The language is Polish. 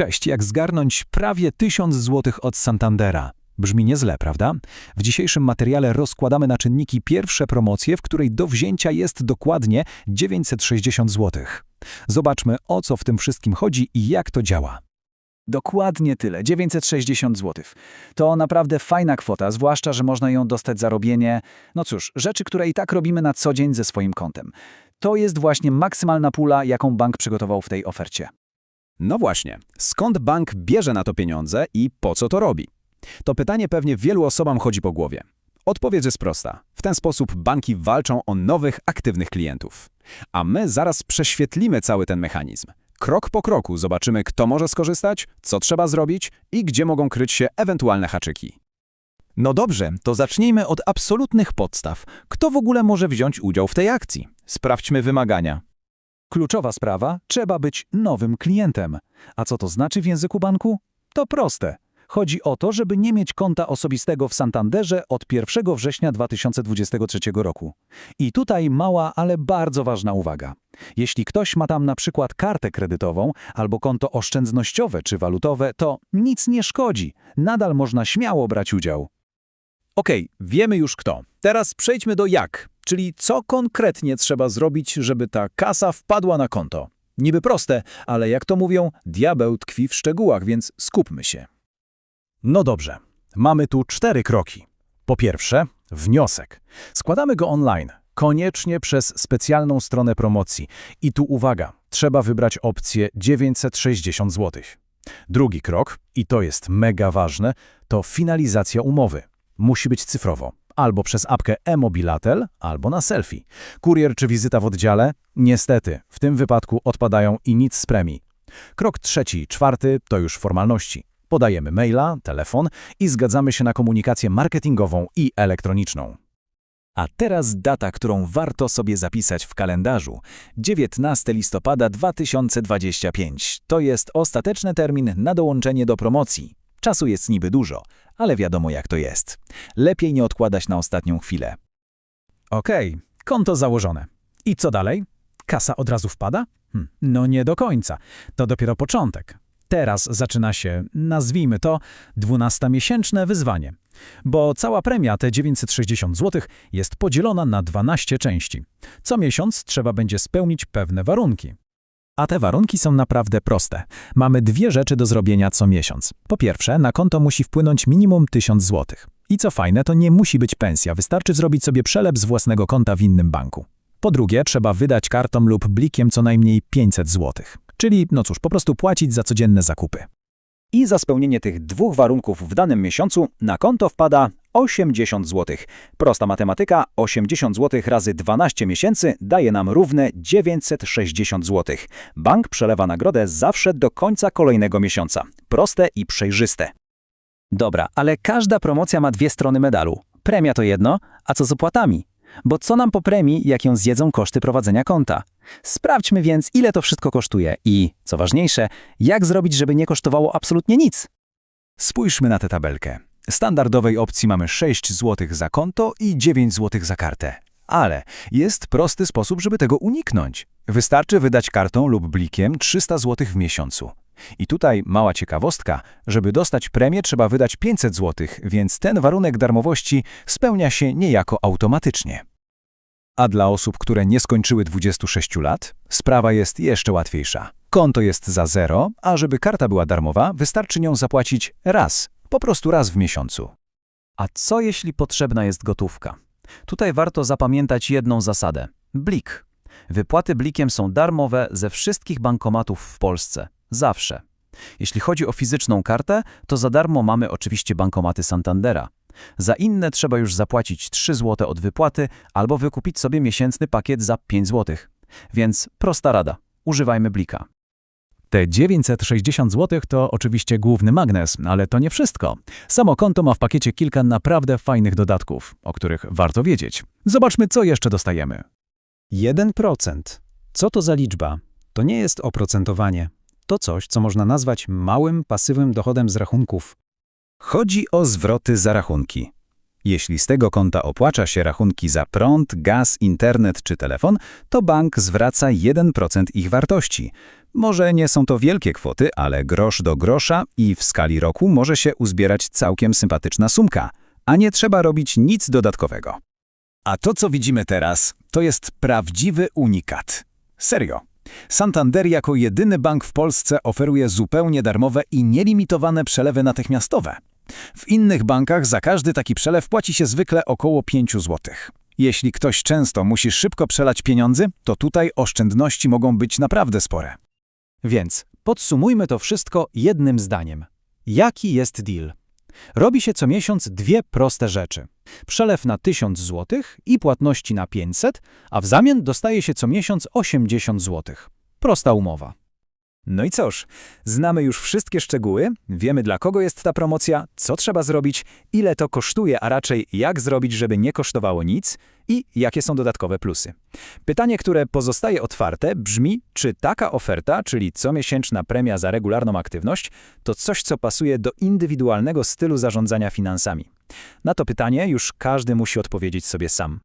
Cześć, jak zgarnąć prawie 1000 zł od Santandera. Brzmi nieźle, prawda? W dzisiejszym materiale rozkładamy na czynniki pierwsze promocje, w której do wzięcia jest dokładnie 960 zł. Zobaczmy, o co w tym wszystkim chodzi i jak to działa. Dokładnie tyle, 960 zł. To naprawdę fajna kwota, zwłaszcza, że można ją dostać za robienie, no cóż, rzeczy, które i tak robimy na co dzień ze swoim kontem. To jest właśnie maksymalna pula, jaką bank przygotował w tej ofercie. No właśnie, skąd bank bierze na to pieniądze i po co to robi? To pytanie pewnie wielu osobom chodzi po głowie. Odpowiedź jest prosta. W ten sposób banki walczą o nowych, aktywnych klientów. A my zaraz prześwietlimy cały ten mechanizm. Krok po kroku zobaczymy, kto może skorzystać, co trzeba zrobić i gdzie mogą kryć się ewentualne haczyki. No dobrze, to zacznijmy od absolutnych podstaw. Kto w ogóle może wziąć udział w tej akcji? Sprawdźmy wymagania. Kluczowa sprawa, trzeba być nowym klientem. A co to znaczy w języku banku? To proste. Chodzi o to, żeby nie mieć konta osobistego w Santanderze od 1 września 2023 roku. I tutaj mała, ale bardzo ważna uwaga. Jeśli ktoś ma tam na przykład kartę kredytową albo konto oszczędnościowe czy walutowe, to nic nie szkodzi. Nadal można śmiało brać udział. Okej, wiemy już kto. Teraz przejdźmy do jak, czyli co konkretnie trzeba zrobić, żeby ta kasa wpadła na konto. Niby proste, ale jak to mówią, diabeł tkwi w szczegółach, więc skupmy się. No dobrze, mamy tu cztery kroki. Po pierwsze, wniosek. Składamy go online, koniecznie przez specjalną stronę promocji. I tu uwaga, trzeba wybrać opcję 960 zł. Drugi krok, i to jest mega ważne, to finalizacja umowy. Musi być cyfrowo, albo przez apkę e-mobilatel, albo na selfie. Kurier czy wizyta w oddziale? Niestety, w tym wypadku odpadają i nic z premii. Krok trzeci, czwarty to już formalności. Podajemy maila, telefon i zgadzamy się na komunikację marketingową i elektroniczną. A teraz data, którą warto sobie zapisać w kalendarzu. 19 listopada 2025. To jest ostateczny termin na dołączenie do promocji. Czasu jest niby dużo, ale wiadomo jak to jest. Lepiej nie odkładać na ostatnią chwilę. Okej, konto założone. I co dalej? Kasa od razu wpada? Hm, no nie do końca. To dopiero początek. Teraz zaczyna się, nazwijmy to, 12-miesięczne wyzwanie. Bo cała premia, te 960 zł, jest podzielona na 12 części. Co miesiąc trzeba będzie spełnić pewne warunki. A te warunki są naprawdę proste. Mamy dwie rzeczy do zrobienia co miesiąc. Po pierwsze, na konto musi wpłynąć minimum 1000 zł. I co fajne, to nie musi być pensja, wystarczy zrobić sobie przelew z własnego konta w innym banku. Po drugie, trzeba wydać kartą lub blikiem co najmniej 500 zł. Czyli, no cóż, po prostu płacić za codzienne zakupy. I za spełnienie tych dwóch warunków w danym miesiącu na konto wpada 80 zł. Prosta matematyka, 80 zł razy 12 miesięcy daje nam równe 960 zł. Bank przelewa nagrodę zawsze do końca kolejnego miesiąca. Proste i przejrzyste. Dobra, ale każda promocja ma dwie strony medalu. Premia to jedno, a co z opłatami? Bo co nam po premii, jak ją zjedzą koszty prowadzenia konta? Sprawdźmy więc, ile to wszystko kosztuje i, co ważniejsze, jak zrobić, żeby nie kosztowało absolutnie nic. Spójrzmy na tę tabelkę. Standardowej opcji mamy 6 zł za konto i 9 zł za kartę. Ale jest prosty sposób, żeby tego uniknąć. Wystarczy wydać kartą lub blikiem 300 zł w miesiącu. I tutaj mała ciekawostka, żeby dostać premię trzeba wydać 500 zł, więc ten warunek darmowości spełnia się niejako automatycznie. A dla osób, które nie skończyły 26 lat, sprawa jest jeszcze łatwiejsza. Konto jest za zero, a żeby karta była darmowa, wystarczy nią zapłacić raz, po prostu raz w miesiącu. A co jeśli potrzebna jest gotówka? Tutaj warto zapamiętać jedną zasadę. Blik. Wypłaty blikiem są darmowe ze wszystkich bankomatów w Polsce. Zawsze. Jeśli chodzi o fizyczną kartę, to za darmo mamy oczywiście bankomaty Santandera. Za inne trzeba już zapłacić 3 zł od wypłaty albo wykupić sobie miesięczny pakiet za 5 zł. Więc prosta rada. Używajmy blika. Te 960 zł to oczywiście główny magnes, ale to nie wszystko. Samo konto ma w pakiecie kilka naprawdę fajnych dodatków, o których warto wiedzieć. Zobaczmy, co jeszcze dostajemy. 1%. Co to za liczba? To nie jest oprocentowanie. To coś, co można nazwać małym, pasywnym dochodem z rachunków. Chodzi o zwroty za rachunki. Jeśli z tego konta opłacza się rachunki za prąd, gaz, internet czy telefon, to bank zwraca 1% ich wartości. Może nie są to wielkie kwoty, ale grosz do grosza i w skali roku może się uzbierać całkiem sympatyczna sumka, a nie trzeba robić nic dodatkowego. A to, co widzimy teraz, to jest prawdziwy unikat. Serio. Santander jako jedyny bank w Polsce oferuje zupełnie darmowe i nielimitowane przelewy natychmiastowe. W innych bankach za każdy taki przelew płaci się zwykle około 5 zł. Jeśli ktoś często musi szybko przelać pieniądze, to tutaj oszczędności mogą być naprawdę spore. Więc podsumujmy to wszystko jednym zdaniem. Jaki jest deal? Robi się co miesiąc dwie proste rzeczy. Przelew na 1000 zł i płatności na 500, a w zamian dostaje się co miesiąc 80 zł. Prosta umowa. No i cóż, znamy już wszystkie szczegóły, wiemy dla kogo jest ta promocja, co trzeba zrobić, ile to kosztuje, a raczej jak zrobić, żeby nie kosztowało nic i jakie są dodatkowe plusy. Pytanie, które pozostaje otwarte, brzmi, czy taka oferta, czyli comiesięczna premia za regularną aktywność, to coś, co pasuje do indywidualnego stylu zarządzania finansami. Na to pytanie już każdy musi odpowiedzieć sobie sam.